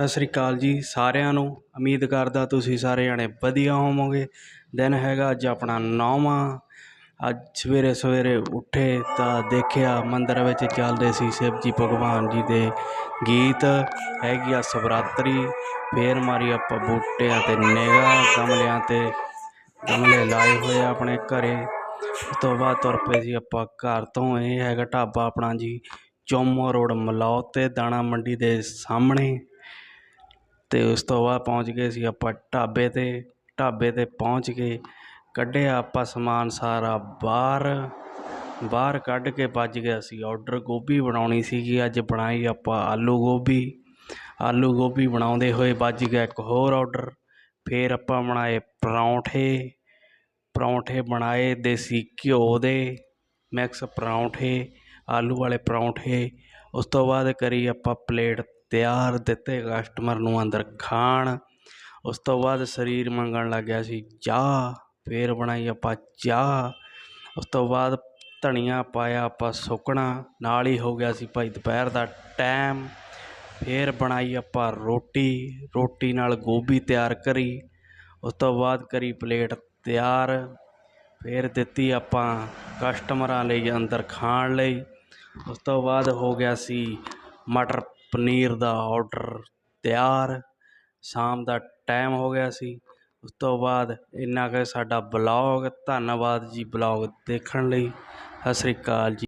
ਸਤਿ ਸ੍ਰੀ ਅਕਾਲ ਜੀ ਸਾਰਿਆਂ ਨੂੰ। ਉਮੀਦ ਕਰਦਾ ਤੁਸੀਂ ਸਾਰੇ ਜਣੇ ਵਧੀਆ ਹੋਵੋਗੇ। ਦਿਨ ਹੈਗਾ ਅੱਜ ਆਪਣਾ ਨੌਵਾਂ। ਅੱਜ ਸਵੇਰੇ ਸਵੇਰੇ ਉੱਠੇ ਤਾਂ ਦੇਖਿਆ ਮੰਦਰ ਵਿੱਚ ਚੱਲਦੇ ਸੀ ਸ਼ਿਵ ਜੀ ਭਗਵਾਨ ਜੀ ਦੇ ਗੀਤ। ਹੈਗੀ ਆ ਸ਼ਿਵਰਾਤਰੀ। ਫੇਰ ਮਾਰੀ ਆਪਾਂ ਬੂਟਿਆਂ ਤੇ ਨਿਗਾਹ, ਗਮਲਿਆਂ ਤੇ ਗਮਲੇ ਲਾਏ ਹੋਏ ਆ ਆਪਣੇ ਘਰੇ। ਉਸ ਤੋਂ ਬਾਅਦ ਤੁਰ ਪਏ ਸੀ ਆਪਾਂ ਘਰ ਤੋਂ। ਇਹ ਹੈਗਾ ਢਾਬਾ ਆਪਣਾ ਜੀ, ਚੋਮੋ ਰੋਡ ਮਲੌਦ ਤੇ ਦਾਣਾ ਮੰਡੀ ਦੇ ਸਾਹਮਣੇ। ਅਤੇ ਉਸ ਤੋਂ ਬਾਅਦ ਪਹੁੰਚ ਗਏ ਸੀ ਆਪਾਂ ਢਾਬੇ ਤੇ ਢਾਬੇ ਤੇ ਪਹੁੰਚ ਕੇ ਕੱਢਿਆ ਆਪਾਂ ਸਮਾਨ ਸਾਰਾ ਬਾਹਰ ਬਾਹਰ ਕੱਢ ਕੇ ਵੱਜ ਗਿਆ ਸੀ। ਔਡਰ ਗੋਭੀ ਬਣਾਉਣੀ ਸੀਗੀ, ਅੱਜ ਬਣਾਈ ਆਪਾਂ ਆਲੂ ਗੋਭੀ। ਆਲੂ ਗੋਭੀ ਬਣਾਉਂਦੇ ਹੋਏ ਵੱਜ ਗਿਆ ਇੱਕ ਹੋਰ ਔਡਰ ਫਿਰ ਆਪਾਂ ਬਣਾਏ ਪਰੌਂਠੇ। ਪਰੌਂਠੇ ਬਣਾਏ ਦੇਸੀ ਘਿਓ ਦੇ ਮਿਕਸ ਪਰੌਂਠੇ, ਆਲੂ ਵਾਲੇ ਪਰੌਂਠੇ। ਉਸ ਤੋਂ ਬਾਅਦ ਕਰੀ ਆਪਾਂ ਪਲੇਟ ਤਿਆਰ ਦਿੱਤੇ ਕਸਟਮਰ ਨੂੰ ਅੰਦਰ ਖਾਣ। ਉਸ ਤੋਂ ਬਾਅਦ ਸਰੀਰ ਮੰਗਣ ਲੱਗ ਗਿਆ ਸੀ, ਚਾਹ, ਫਿਰ ਬਣਾਈ ਆਪਾਂ ਚਾਹ। ਉਸ ਤੋਂ ਬਾਅਦ ਧਨੀਆ ਪਾਇਆ ਆਪਾਂ ਸੁੱਕਣਾ, ਨਾਲ ਹੀ ਹੋ ਗਿਆ ਸੀ ਭਾਈ ਦੁਪਹਿਰ ਦਾ ਟਾਈਮ ਫਿਰ ਬਣਾਈ ਆਪਾਂ ਰੋਟੀ ਰੋਟੀ ਨਾਲ ਗੋਭੀ ਤਿਆਰ ਕਰੀ। ਉਸ ਤੋਂ ਬਾਅਦ ਕਰੀ ਪਲੇਟ ਤਿਆਰ। ਫਿਰ ਦਿੱਤੀ ਆਪਾਂ ਕਸਟਮਰਾਂ ਲਈ ਅੰਦਰ ਖਾਣ ਲਈ। ਉਸ ਤੋਂ ਬਾਅਦ ਹੋ ਗਿਆ ਸੀ ਮਟਰ ਪਨੀਰ ਦਾ ਔਡਰ ਤਿਆਰ, ਸ਼ਾਮ ਦਾ ਟਾਈਮ ਹੋ ਗਿਆ ਸੀ। ਉਸ ਤੋਂ ਬਾਅਦ ਇੰਨਾ ਕੁ ਸਾਡਾ ਬਲੋਗ ਧੰਨਵਾਦ ਜੀ ਬਲੋਗ ਦੇਖਣ ਲਈ। ਸਤਿ ਸ੍ਰੀ ਅਕਾਲ ਜੀ।